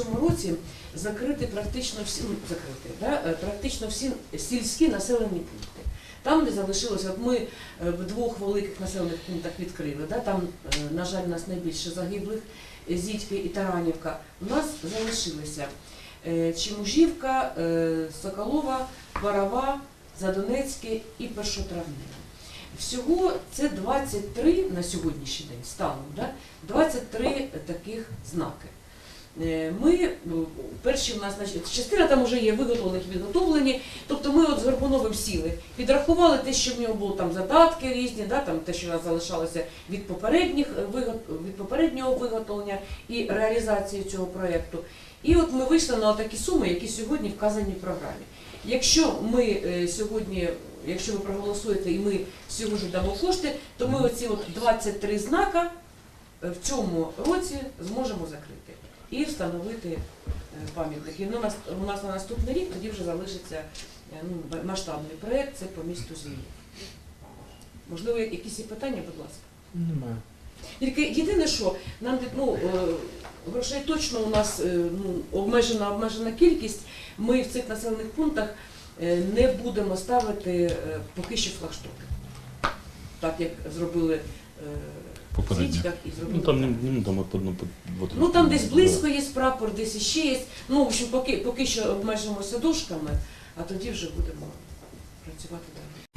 цьому році закрити практично всі ну, закрити, да, е, практично всі сільські населені пункти. Там, де залишилося, от ми е, в двох великих населених пунктах відкрили, да, там, е, на жаль, у нас найбільше загиблих Зітьки і Таранівка. У нас залишилися Чимужівка, Соколова, Барова, Задонецьке і Першотравнина. Всього це 23 на сьогоднішній день станом, да? 23 таких знаки. Е, Ми ну, перші в нас значить, частина там вже є виготовлені, підготовлені. Тобто ми от з Горбуновим сіли, підрахували те, що в нього було там задатки різні, да, там те, що у нас залишалося від попередніх е, від попереднього виготовлення і реалізації цього проєкту. І от ми вийшли на такі суми, які сьогодні вказані в програмі. Якщо ми е, сьогодні, якщо ви проголосуєте і ми сьогодні дамо кошти, то ми оці от 23 знака в цьому році зможемо закрити і встановити е, пам'ятники. Ну, у нас на наступний рік тоді вже залишиться е, ну, масштабний проєкт, це по місту Зміїв. Можливо, якісь є питання, будь ласка. Немає. Тільки єдине, що нам ну, е, грошей точно у нас ну, обмежена обмежена кількість. Ми в цих населених пунктах не будемо ставити поки що флагштоки. Так як зробили е, зробили. Ну там не ну, там от одно Ну там десь близько є прапор, десь іще є. Ну, в общем, поки, поки що обмежимося дошками, а тоді вже будемо працювати далі.